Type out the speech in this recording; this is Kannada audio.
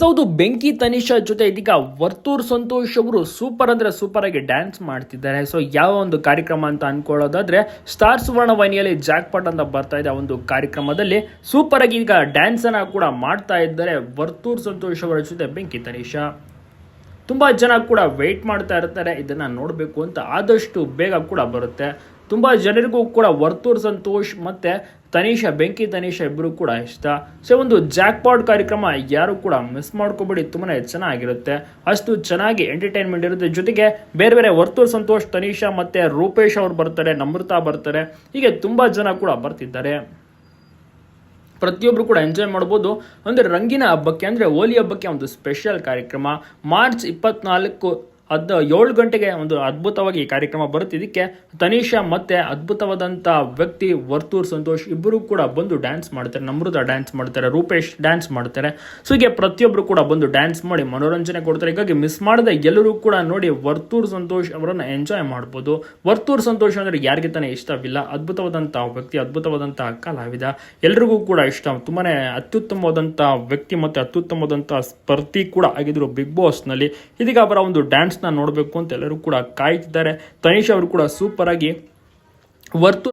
ಹೌದು, ಬೆಂಕಿ ತನಿಷಾ ಜೊತೆ ಇದೀಗ ವರ್ತೂರ್ ಸಂತೋಷ್ ಅವರು ಸೂಪರ್ ಅಂದ್ರೆ ಸೂಪರ್ ಆಗಿ ಡ್ಯಾನ್ಸ್ ಮಾಡ್ತಿದ್ದಾರೆ. ಸೊ ಯಾವ ಒಂದು ಕಾರ್ಯಕ್ರಮ ಅಂತ ಅನ್ಕೊಳ್ಳೋದಾದ್ರೆ ಸ್ಟಾರ್ ಸುವರ್ಣ ವಾಹಿನಿಯಲ್ಲಿ ಜಾಕ್ ಪಾಟ್ ಅಂತ ಬರ್ತಾ ಇದೆ ಒಂದು ಕಾರ್ಯಕ್ರಮದಲ್ಲಿ. ಸೂಪರ್ ಆಗಿ ಈಗ ಡ್ಯಾನ್ಸ್ ಅನ್ನ ಕೂಡ ಮಾಡ್ತಾ ಇದ್ದಾರೆ ವರ್ತೂರ್ ಸಂತೋಷ್ ಅವರ ಜೊತೆ ಬೆಂಕಿ ತನಿಷಾ. ತುಂಬ ಜನ ಕೂಡ ವೆಯ್ಟ್ ಮಾಡ್ತಾ ಇರ್ತಾರೆ, ಇದನ್ನು ನೋಡಬೇಕು ಅಂತ ಆದಷ್ಟು ಬೇಗ ಕೂಡ ಬರುತ್ತೆ. ತುಂಬ ಜನರಿಗೂ ಕೂಡ ವರ್ತೂರ್ ಸಂತೋಷ್ ಮತ್ತು ತನೀಷ, ಬೆಂಕಿ ತನೀಷ ಇಬ್ಬರು ಕೂಡ ಇಷ್ಟ. ಸೊ ಒಂದು ಜಾಕ್ಪಾಟ್ ಕಾರ್ಯಕ್ರಮ ಯಾರು ಕೂಡ ಮಿಸ್ ಮಾಡ್ಕೋಬೇಡಿ ತುಂಬಾ ಚೆನ್ನಾಗಿರುತ್ತೆ. ಅಷ್ಟು ಚೆನ್ನಾಗಿ ಎಂಟರ್ಟೈನ್ಮೆಂಟ್ ಇರುತ್ತೆ. ಜೊತೆಗೆ ಬೇರೆ ಬೇರೆ ವರ್ತೂರ್ ಸಂತೋಷ್, ತನಿಷಾ ಮತ್ತು ರೂಪೇಶ್ ಅವ್ರು ಬರ್ತಾರೆ, ನಮ್ರತಾ ಬರ್ತಾರೆ. ಹೀಗೆ ತುಂಬ ಜನ ಕೂಡ ಬರ್ತಿದ್ದಾರೆ. ಪ್ರತಿಯೊಬ್ಬರು ಕೂಡ ಎಂಜಾಯ್ ಮಾಡ್ಬೋದು. ಅಂದರೆ ರಂಗಿನ ಹಬ್ಬಕ್ಕೆ ಅಂದರೆ ಹೋಲಿ ಹಬ್ಬಕ್ಕೆ ಒಂದು ಸ್ಪೆಷಲ್ ಕಾರ್ಯಕ್ರಮ. ಮಾರ್ಚ್ ಇಪ್ಪತ್ನಾಲ್ಕು ಹದ್ ಏಳು ಗಂಟೆಗೆ ಒಂದು ಅದ್ಭುತವಾಗಿ ಈ ಕಾರ್ಯಕ್ರಮ ಬರುತ್ತೆ. ಇದಕ್ಕೆ ತನೀಷಾ ಮತ್ತೆ ಅದ್ಭುತವಾದಂಥ ವ್ಯಕ್ತಿ ವರ್ತೂರ್ ಸಂತೋಷ್ ಇಬ್ಬರು ಕೂಡ ಬಂದು ಡ್ಯಾನ್ಸ್ ಮಾಡ್ತಾರೆ. ನಮೃತ ಡ್ಯಾನ್ಸ್ ಮಾಡ್ತಾರೆ. ರೂಪೇಶ್ ಡ್ಯಾನ್ಸ್ ಮಾಡ್ತಾರೆ. ಸೊ ಹೀಗೆ ಪ್ರತಿಯೊಬ್ಬರು ಕೂಡ ಬಂದು ಡ್ಯಾನ್ಸ್ ಮಾಡಿ ಮನೋರಂಜನೆ ಕೊಡ್ತಾರೆ. ಹೀಗಾಗಿ ಮಿಸ್ ಮಾಡದೆ ಎಲ್ಲರೂ ಕೂಡ ನೋಡಿ ವರ್ತೂರ್ ಸಂತೋಷ್ ಅವರನ್ನು ಎಂಜಾಯ್ ಮಾಡ್ಬೋದು. ವರ್ತೂರ್ ಸಂತೋಷ್ ಅಂದರೆ ಯಾರಿಗೆ ತಾನೇ ಇಷ್ಟವಿಲ್ಲ. ಅದ್ಭುತವಾದಂಥ ವ್ಯಕ್ತಿ ಅದ್ಭುತವಾದಂಥ ಕಲಾವಿದ. ಎಲ್ರಿಗೂ ಕೂಡ ಇಷ್ಟ. ತುಂಬಾ ಅತ್ಯುತ್ತಮವಾದಂಥ ವ್ಯಕ್ತಿ ಮತ್ತು ಅತ್ಯುತ್ತಮವಾದಂಥ ಸ್ಪರ್ಧಿ ಕೂಡ ಆಗಿದ್ರು ಬಿಗ್ ಬಾಸ್ನಲ್ಲಿ. ಇದೀಗ ಅವರ ಒಂದು ನೋಡಬೇಕು ಅಂತ ಎಲ್ಲರೂ ಕೂಡ ಕಾಯ್ತಿದ್ದಾರೆ. ತನಿಷ್ ಅವರು ಕೂಡ ಸೂಪರ್ ಆಗಿ ವರ್ತೂರ್